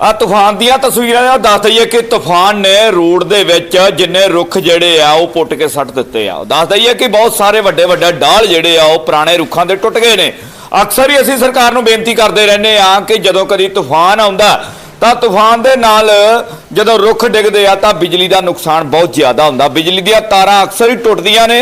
ਆ ਤੂਫਾਨ ਦੀਆਂ ਤਸਵੀਰਾਂ ਦਾ ਦੱਸ ਦਈਏ ਕਿ ਤੂਫਾਨ ਨੇ ਰੋਡ ਦੇ ਵਿੱਚ ਜਿੰਨੇ ਰੁੱਖ ਜਿਹੜੇ ਆ, ਉਹ ਪੁੱਟ ਕੇ ਸੱਟ ਦਿੱਤੇ ਆ। ਦੱਸ ਦਈਏ ਕਿ ਬਹੁਤ ਸਾਰੇ ਵੱਡੇ ਵੱਡੇ ਡਾਲ ਜਿਹੜੇ ਆ, ਉਹ ਪੁਰਾਣੇ ਰੁੱਖਾਂ ਦੇ ਟੁੱਟ ਗਏ ਨੇ। ਅਕਸਰ ਹੀ ਅਸੀਂ ਸਰਕਾਰ ਨੂੰ ਬੇਨਤੀ ਕਰਦੇ ਰਹਿੰਦੇ ਆ ਕਿ ਜਦੋਂ ਕਦੀ ਤੂਫਾਨ ਆਉਂਦਾ, ਤਾਂ ਤੂਫਾਨ ਦੇ ਨਾਲ ਜਦੋਂ ਰੁੱਖ ਡਿੱਗਦੇ ਆ, ਤਾਂ ਬਿਜਲੀ ਦਾ ਨੁਕਸਾਨ ਬਹੁਤ ਜ਼ਿਆਦਾ ਹੁੰਦਾ। ਬਿਜਲੀ ਦੀਆਂ ਤਾਰਾਂ ਅਕਸਰ ਹੀ ਟੁੱਟਦੀਆਂ ਨੇ।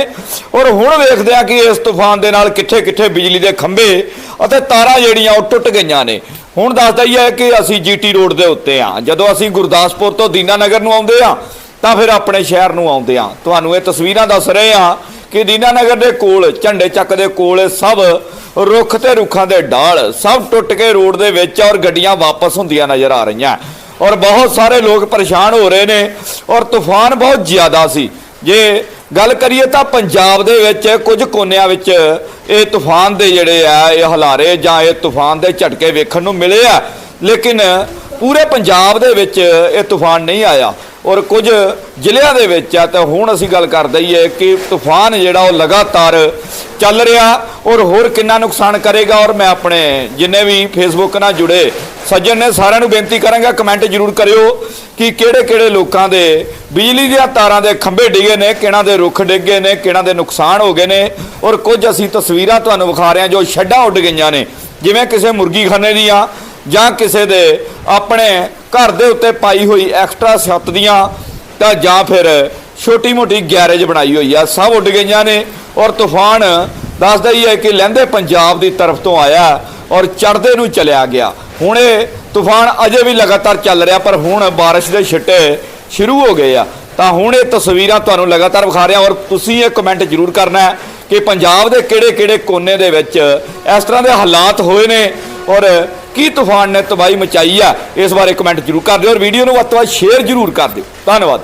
ਔਰ ਹੁਣ ਵੇਖਦੇ ਆ ਕਿ ਇਸ ਤੂਫਾਨ ਦੇ ਨਾਲ ਕਿੱਥੇ ਕਿੱਥੇ ਬਿਜਲੀ ਦੇ ਖੰਭੇ ਅਤੇ ਤਾਰਾਂ ਜਿਹੜੀਆਂ ਉਹ ਟੁੱਟ ਗਈਆਂ ਨੇ। ਹੁਣ ਦੱਸਦਾ ਹੀ ਹੈ ਕਿ ਅਸੀਂ ਜੀਟੀ ਰੋਡ ਦੇ ਉੱਤੇ ਆ ਜਦੋਂ ਅਸੀਂ ਗੁਰਦਾਸਪੁਰ ਤੋਂ ਦੀਨਾਨਗਰ ਨੂੰ ਆਉਂਦੇ ਆ ਤਾਂ ਫਿਰ ਆਪਣੇ ਸ਼ਹਿਰ ਨੂੰ ਆਉਂਦੇ ਆ ਤੁਹਾਨੂੰ ਇਹ ਤਸਵੀਰਾਂ ਦੱਸ ਰਹੇ ਆ ਕਿ ਦੀਨਾਨਗਰ ਦੇ ਕੋਲ, ਝੰਡੇ ਚੱਕ ਦੇ ਕੋਲ ਸਭ ਰੁੱਖ ਤੇ ਰੁੱਖਾਂ ਦੇ ਡਾਲ ਸਭ ਟੁੱਟ ਕੇ ਰੋਡ ਦੇ ਵਿੱਚ ਔਰ ਗੱਡੀਆਂ ਵਾਪਸ ਹੁੰਦੀਆਂ ਨਜ਼ਰ ਆ ਰਹੀਆਂ। ਔਰ ਬਹੁਤ ਸਾਰੇ ਲੋਕ ਪਰੇਸ਼ਾਨ ਹੋ ਰਹੇ ਨੇ ਔਰ ਤੂਫਾਨ ਬਹੁਤ ਜ਼ਿਆਦਾ ਸੀ। ਜੇ ਗੱਲ ਕਰੀਏ ਤਾਂ ਪੰਜਾਬ ਦੇ ਵਿੱਚ ਕੁਝ ਕੋਨਿਆਂ ਵਿੱਚ ਇਹ ਤੂਫਾਨ ਦੇ ਜਿਹੜੇ ਆ, ਇਹ ਹਲਾਰੇ ਜਾਂ ਇਹ ਤੂਫਾਨ ਦੇ ਝਟਕੇ ਵੇਖਣ ਨੂੰ ਮਿਲੇ ਆ। ਲੇਕਿਨ ਪੂਰੇ ਪੰਜਾਬ ਦੇ ਵਿੱਚ ਇਹ ਤੂਫਾਨ ਨਹੀਂ ਆਇਆ ਔਰ ਕੁਝ ਜ਼ਿਲ੍ਹਿਆਂ ਦੇ ਵਿੱਚ ਆ ਤਾਂ ਹੁਣ ਅਸੀਂ ਗੱਲ ਕਰ ਦਈਏ ਕਿ ਤੂਫਾਨ ਜਿਹੜਾ ਉਹ ਲਗਾਤਾਰ ਚੱਲ ਰਿਹਾ ਔਰ ਹੋਰ ਕਿੰਨਾ ਨੁਕਸਾਨ ਕਰੇਗਾ ਔਰ ਮੈਂ ਆਪਣੇ ਜਿੰਨੇ ਵੀ ਫੇਸਬੁੱਕ ਨਾਲ ਜੁੜੇ ਸੱਜਣ ਨੇ ਸਾਰਿਆਂ ਨੂੰ ਬੇਨਤੀ ਕਰਾਂਗਾ ਕਮੈਂਟ ਜ਼ਰੂਰ ਕਰਿਓ ਕਿ ਕਿਹੜੇ ਕਿਹੜੇ ਲੋਕਾਂ ਦੇ ਬਿਜਲੀ ਦੀਆਂ ਤਾਰਾਂ ਦੇ ਖੰਭੇ ਡਿੱਗੇ ਨੇ, ਕਿਹਨਾਂ ਦੇ ਰੁੱਖ ਡਿੱਗੇ ਨੇ, ਕਿਹਨਾਂ ਦੇ ਨੁਕਸਾਨ ਹੋ ਗਏ ਨੇ ਔਰ ਕੁਝ ਅਸੀਂ ਤਸਵੀਰਾਂ ਤੁਹਾਨੂੰ ਵਿਖਾ ਰਹੇ ਹਾਂ ਜੋ ਛੱਡਾਂ ਉੱਡ ਗਈਆਂ ਨੇ। ਜਿਵੇਂ ਕਿਸੇ ਮੁਰਗੀ ਖਾਨੇ ਦੀਆਂ ਜਾਂ ਕਿਸੇ ਦੇ ਆਪਣੇ ਘਰ ਦੇ ਉੱਤੇ ਪਾਈ ਹੋਈ ਐਕਸਟਰਾ ਛੱਤ ਦੀਆਂ ਤਾਂ ਜਾਂ ਫਿਰ ਛੋਟੀ ਮੋਟੀ ਗੈਰੇਜ ਬਣਾਈ ਹੋਈ ਆ। ਸਭ ਉੱਡ ਗਈਆਂ ਨੇ ਔਰ ਤੂਫਾਨ ਦੱਸਦਾ ਹੀ ਹੈ ਕਿ ਲਹਿੰਦੇ ਪੰਜਾਬ ਦੀ ਤਰਫ ਤੋਂ ਆਇਆ ਔਰ ਚੜਦੇ ਨੂੰ ਚਲਿਆ ਗਿਆ। ਹੁਣ ਇਹ ਤੂਫਾਨ ਅਜੇ ਵੀ ਲਗਾਤਾਰ ਚੱਲ ਰਿਹਾ, ਪਰ ਹੁਣ ਬਾਰਿਸ਼ ਦੇ ਛਿੱਟੇ ਸ਼ੁਰੂ ਹੋ ਗਏ ਆ। ਤਾਂ ਹੁਣ ਇਹ ਤਸਵੀਰਾਂ ਤੁਹਾਨੂੰ ਲਗਾਤਾਰ ਵਿਖਾ ਰਿਹਾ ਔਰ ਤੁਸੀਂ ਇਹ ਕਮੈਂਟ ਜ਼ਰੂਰ ਕਰਨਾ ਹੈ ਕਿ ਪੰਜਾਬ ਦੇ ਕਿਹੜੇ-ਕਿਹੜੇ ਕੋਨੇ ਦੇ ਵਿੱਚ ਇਸ ਤਰ੍ਹਾਂ ਦੇ ਹਾਲਾਤ ਹੋਏ ਨੇ ਔਰ ਕੀ ਤੂਫਾਨ ਨੇ ਤਬਾਹੀ ਮਚਾਈ ਆ? ਇਸ ਬਾਰੇ ਕਮੈਂਟ ਜ਼ਰੂਰ ਕਰ ਦਿਓ ਔਰ ਵੀਡੀਓ ਨੂੰ ਵੱਧ ਤੋਂ ਵੱਧ ਸ਼ੇਅਰ ਜ਼ਰੂਰ ਕਰ ਦਿਓ। ਧੰਨਵਾਦ।